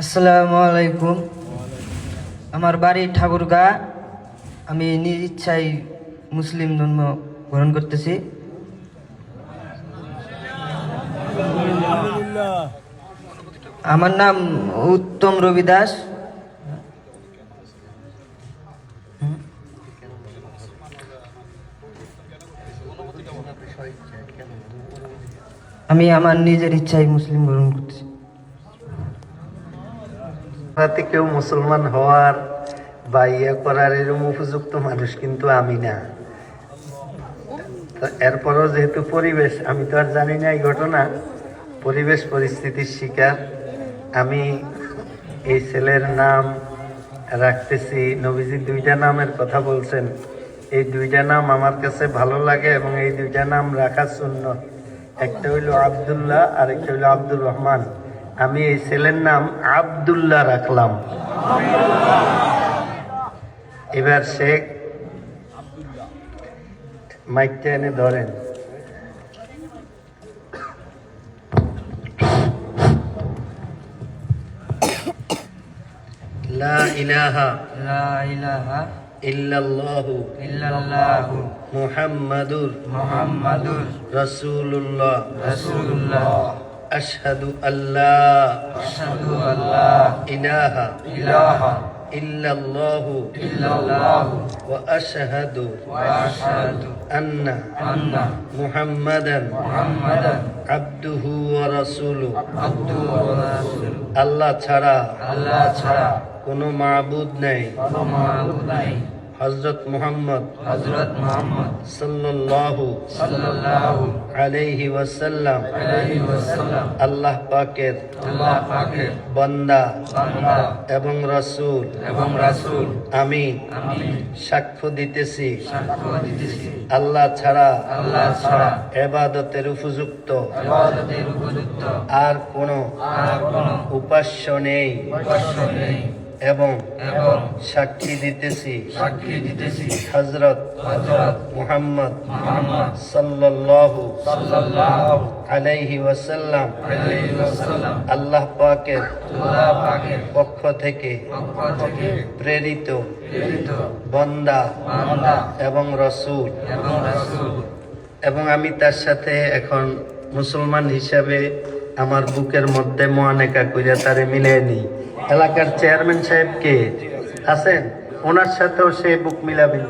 আসসালামু আলাইকুম। আমার বাড়ি ঠাকুরগা। আমি নিজ ইচ্ছায় মুসলিম ধর্ম গ্রহণ করতেছি। আমার নাম উত্তম রবি দাস। আমি আমার নিজের ইচ্ছায় মুসলিম গ্রহণ করতেছি। তাতে কেউ মুসলমান হওয়ার বা ইয়ে করার এরকম উপযুক্ত মানুষ কিন্তু আমি না। এরপরও যেহেতু পরিবেশ, আমি তো আর জানি না এই ঘটনা। পরিবেশ পরিস্থিতির শিকার। আমি এই ছেলের নাম রাখতেছি, নবীজি দুইটা নামের কথা বলছেন। এই দুইটা নাম আমার কাছে ভালো লাগে এবং এই দুইটা নাম রাখার জন্য একটা হইল আবদুল্লাহ আর একটা হইল আব্দুর রহমান। আমি এই ছেলের নাম আবদুল্লাহ রাখলাম। এবার শেখ মাইকটা এনে ধরেন। লা ইলাহা লা ইলাহা ইল্লাল্লাহু ইল্লাল্লাহু মুহাম্মাদুর মুহাম্মাদুর রাসূলুল্লাহ। রাসূলুল্লাহ। আশহাদু আন্না আন্না মুহাম্মাদান মুহাম্মাদান আবদুহু ওয়া রাসূলুহু আবদুহু ওয়া রাসূলুহু আল্লাহ ছাড়া আল্লাহ ছাড়া কোনো মাবুদ নেই। কোনো মাবুদ নাই। হযরত মোহাম্মদ হযরত মুহাম্মদ সাল্লাল্লাহু সাল্লাল্লাহু আলাইহি ওয়াসাল্লাম আলাইহি ওয়াসাল্লাম আল্লাহ পাকের আল্লাহ পাকের বান্দা বান্দা এবং রাসূল এবং রাসূল আমি আমি সাক্ষ্য দিতেছি। সাক্ষ্য দিতেছি। আল্লাহ ছাড়া আল্লাহ ছাড়া এবাদতের উপযুক্ত। ইবাদতের উপযুক্ত। আর কোনো আর কোনো উপাস্য নেই। উপাস্য নেই। এবং সাক্ষী দিতেছি। সাক্ষী দিতেছি। হজরত হযরত মুহাম্মদ মুহাম্মদ সাল্লাল্লাহু সাল্লাল্লাহু আলাইহি ওয়াসাল্লাম আলাইহি ওয়াসাল্লাম আল্লাহ পাকের আল্লাহ পাকের পক্ষ থেকে পক্ষ থেকে প্রেরিত প্রেরিত বন্দা বান্দা এবং রসুল। এবং রাসূল। এবং আমি তার সাথে এখন মুসলমান হিসাবে আমার বুকের মধ্যে মোয়ানেকা কইরা তারে মিলিয়ে নিই। এলাকার চেয়ারম্যান সাহেব কে? আছেন? ওনার সাথেও সে বুক মিলাবেন